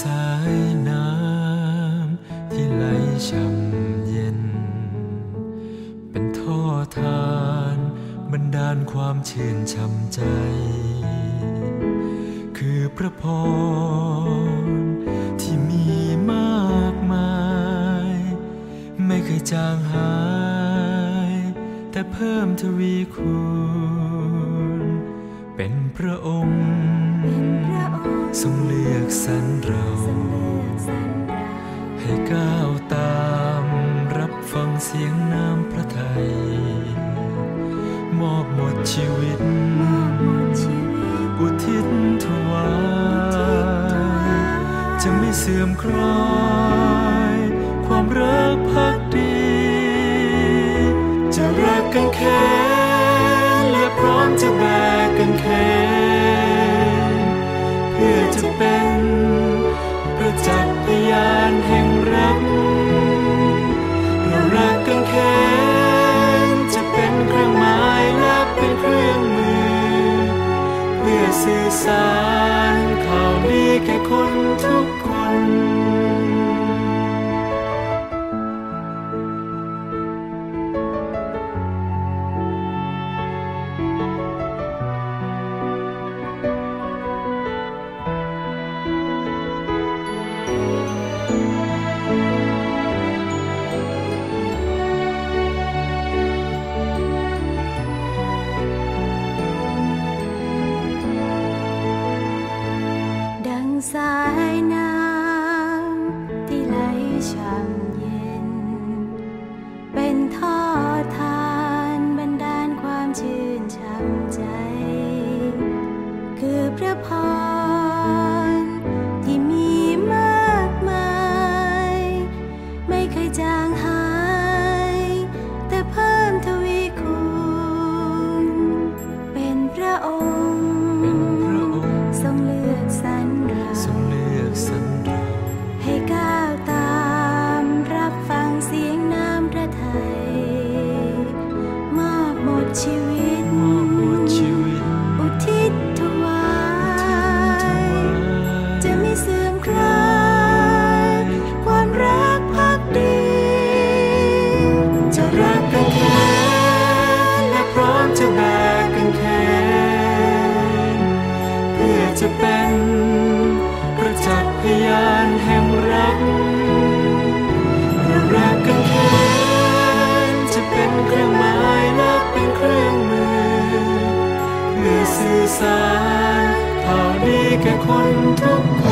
สายน้ำที่ไหลช่ำเย็น เป็นท่อทานบันดาลความชื่นช่ำใจ คือพระพรที่มีมากมาย ไม่เคยจางหาย แต่เพิ่มทวีคูณ เป็นพระองค์ ทรงเลือกสรรเรา ให้ก้าวตามรับฟังเสียงน้ำพระทัยมอบหมดชีวิต อุทิศถวายจะไม่เสื่อมคลายความรักพักดี จะรักกันแค่ สื่ ดั เครื่องหมายและเป็นเครื่องมือเพื่อสื่อสารข่าวดีแก่คนทุกคน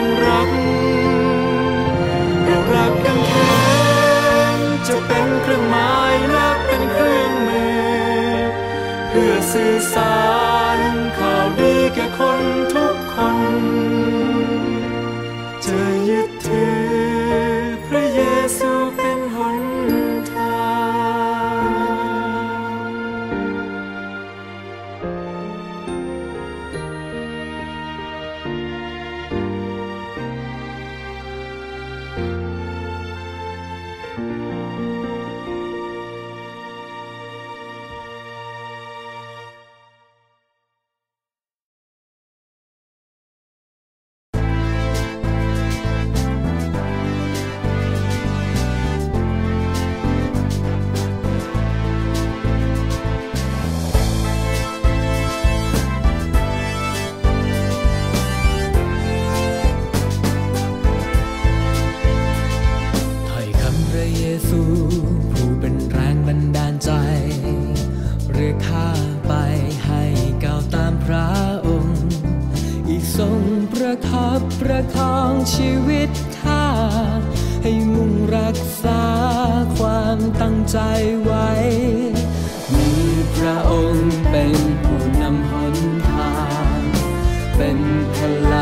งรัก เรารักกันแค่จะเป็นเครื่องหมายและเป็นเครื่องมือ เพื่อสื่อสาร ประคองชีวิตข้าให้มุ่งรักษาความตั้งใจไว้ มีพระองค์เป็นผู้นำหนทาง เป็นพลัง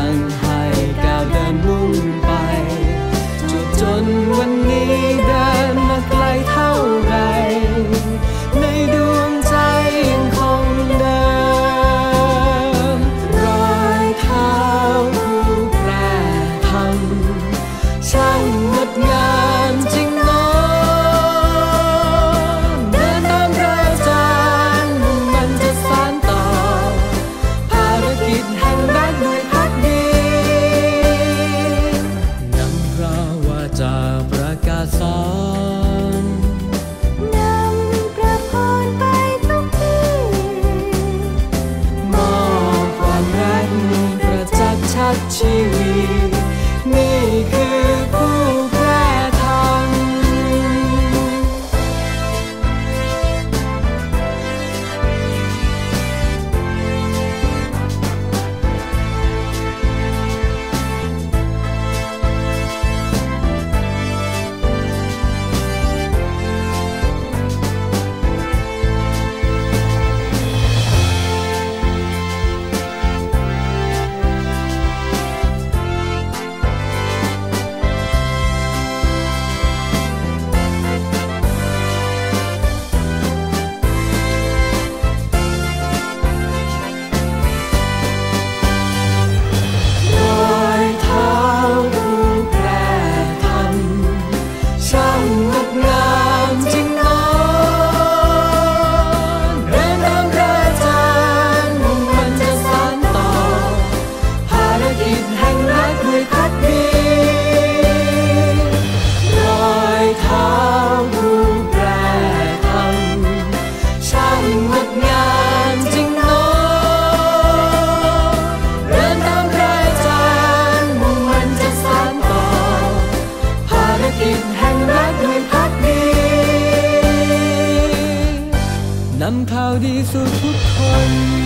นำข่าวดีสุดทุกคน